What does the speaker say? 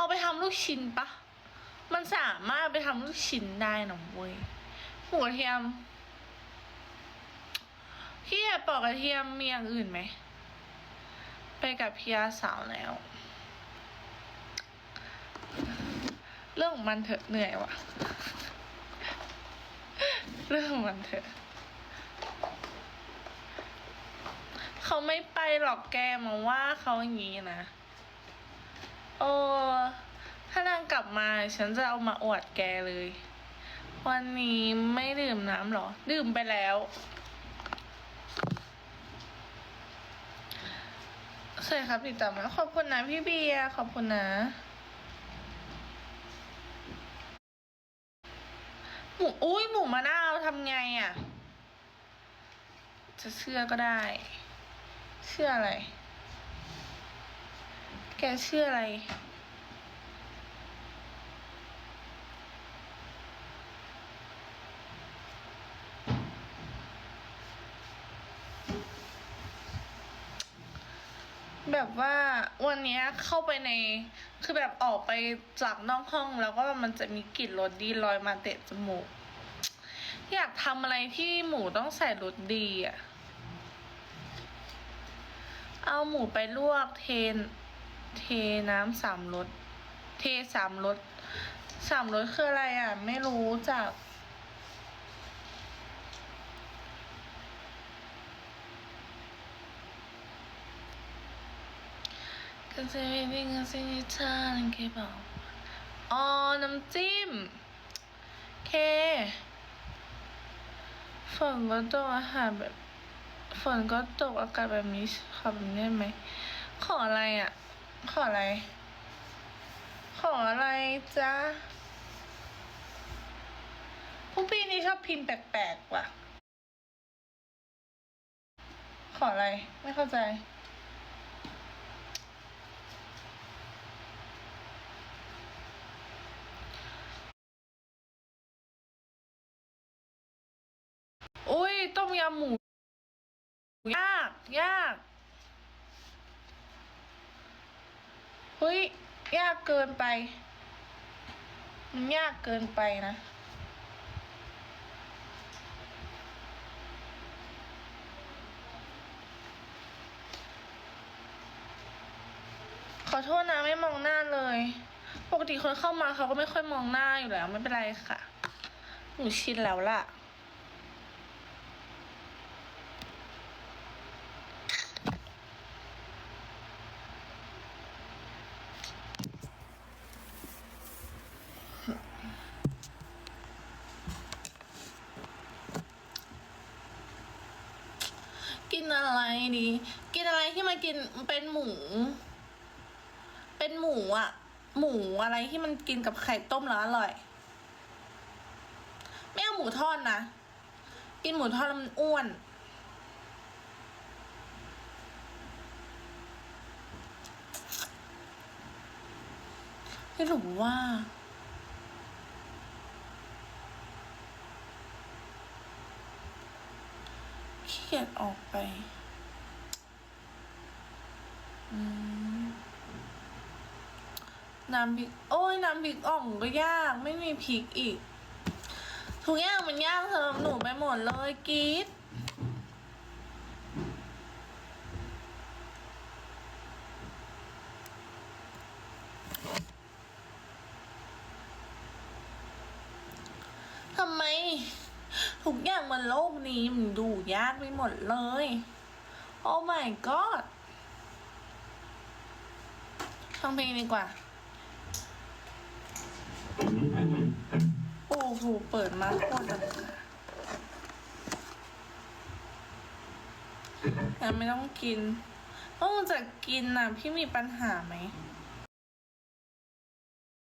เอาไปทำลูกชิ้นปะ มันสามารถไปทำลูกชิ้นได้นะเว้ยหมูกระเทียมพี่ปอกกระเทียมมีอย่างอื่นไหม ไปกับพี่อาสาวแล้ว เรื่องของมันเถอะเหนื่อยว่ะ เรื่องของมันเถอะ เขาไม่ไปหรอกแกมาว่าเขาอย่างนี้นะ โอ้ถ้านางกลับมาฉันจะเอามาอวดแกเลย วันนี้ไม่ดื่มน้ำหรอ ดื่มไปแล้วใช่ครับติดตามแล้วขอบคุณนะพี่เบียร์ขอบคุณนะ หมูอุ้ยหมูมะนาวทำไงอะ่ะ จะเชื่อก็ได้ เชื่ออะไร แกเชื่ออะไร แบบว่าวันเนี้ยเข้าไปใน คือแบบออกไปจากนอกห้องแล้วก็มันจะมีกลิ่นรสดีลอยมาเตะจมูก อยากทำอะไรที่หมูต้องใส่รสดีอะเอาหมูไปลวกเทน เทน้ำสามรสเทสามรสสามรสคืออะไรอะ ไม่รู้จัก นเซเว่นกันเซนิชานังเคบอกอ๋อ น้ำจิ้ม เค ฝนก็ตกอาหารแบบ ฝนก็ตกอากาศแบบนี้ขอแบบนี้ได้ไหม ขออะไรอะ ขออะไร ขออะไรจ๊ะผู้พี่นี่ชอบพิมพ์แปลกๆว่ะ ขออะไร ไม่เข้าใจ อุ้ยต้มยำหมู ยาก ยากเฮ้ยยากเกินไป มันยากเกินไปนะขอโทษนะไม่มองหน้าเลย ปกติคนเข้ามาเขาก็ไม่ค่อยมองหน้าอยู่แล้ว ไม่เป็นไรค่ะ หนูชินแล้วล่ะ กิน อะไรดี กินอะไรที่มันกินเป็นหมู เป็นหมูอะหมูอะไรที่มันกินกับไข่ต้มแล้วอร่อยไม่เอาหมูทอดนะ กินหมูทอดแล้วมันอ้วนไม่รู้ว่าขี้เกียจออกไป น้ำพริก โอ้ยน้ำพริกอ่องก็ยาก ไม่มีพริกอีก ทุกอย่างมันยากสำหรับหนูไปหมดเลยกีดทำไม ทุกอย่างบนโลกนี้มันดูยากไปหมดเลย โอ้ my god ฟังเพลงดีกว่า โอ้โห เปิดมาโคตรดังงั้นไม่ต้องกินต้องจะกินนะพี่มีปัญหาไหม